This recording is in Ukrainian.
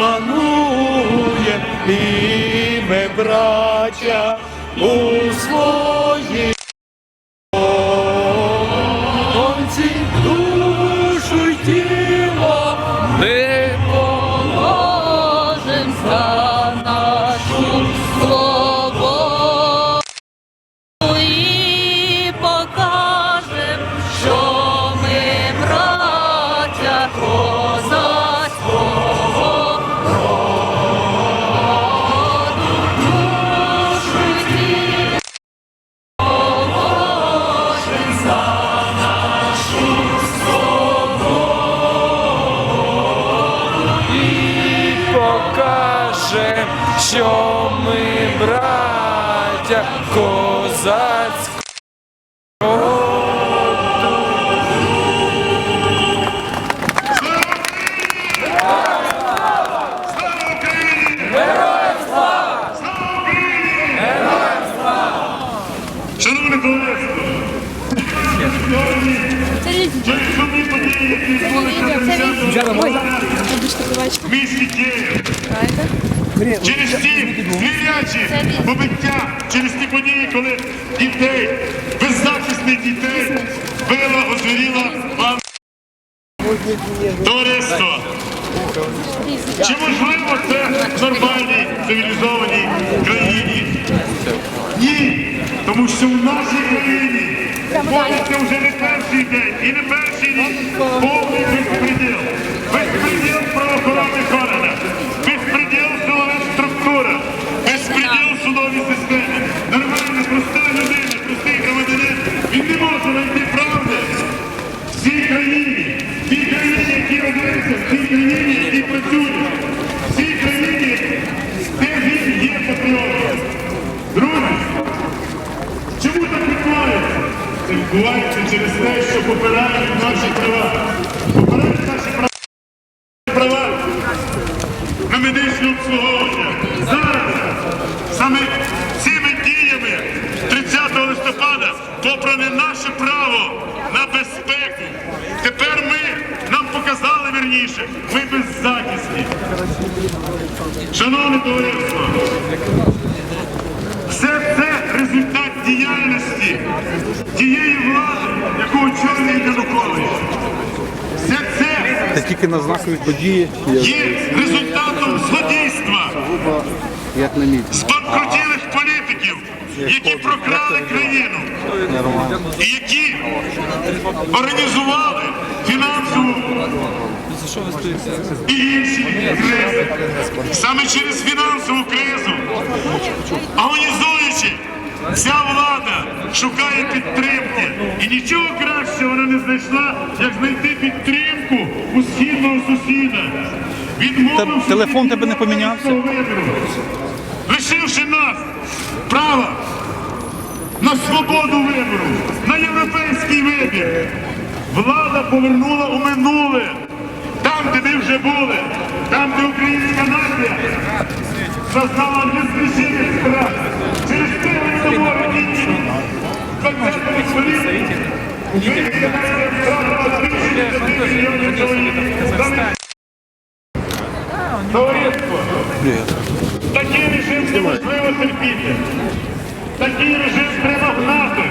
панує, і ми, браття, у свої, Тонці душу тіло, ми положим за нашу слово. Покаже, що ми браття козацького. В місті Київ, через ті звірячі побиття, через ті події, коли дітей, беззахисних дітей, била, озвіріла вам товариство. Чи можливо це в нормальній цивілізованій країні? Ні, тому що в нашій країні твориться вже не перший день і не перший рік. Повний відбувається через те, що попирають наші права. Попирають наші права, права на медичне обслуговування. Зараз саме цими діями 30 листопада попране наше право на безпеку. Тепер ми нам показали вірніше, ми беззахисні. Шановне товариство, діяльності тієї влади, яку очолює Янукович. Все це Це тільки на знакові події, є результатом злодійства як на місці. політиків, які прокрали країну і які організували фінансову і інші кризи. Саме через фінансову кризу, агонізуючи, ця влада шукає підтримки. І нічого кращого вона не знайшла, як знайти підтримку у східного сусіда. Відмовивши Те- телефон тебе не помінявся? вибору, лишивши нас права на свободу вибору, на європейський вибір. Влада повернула у минуле, там, де ми вже були, там, де українська нація зазнала незнищених Товариство, такий режим неможливо терпіти. Такий режим треба гнати.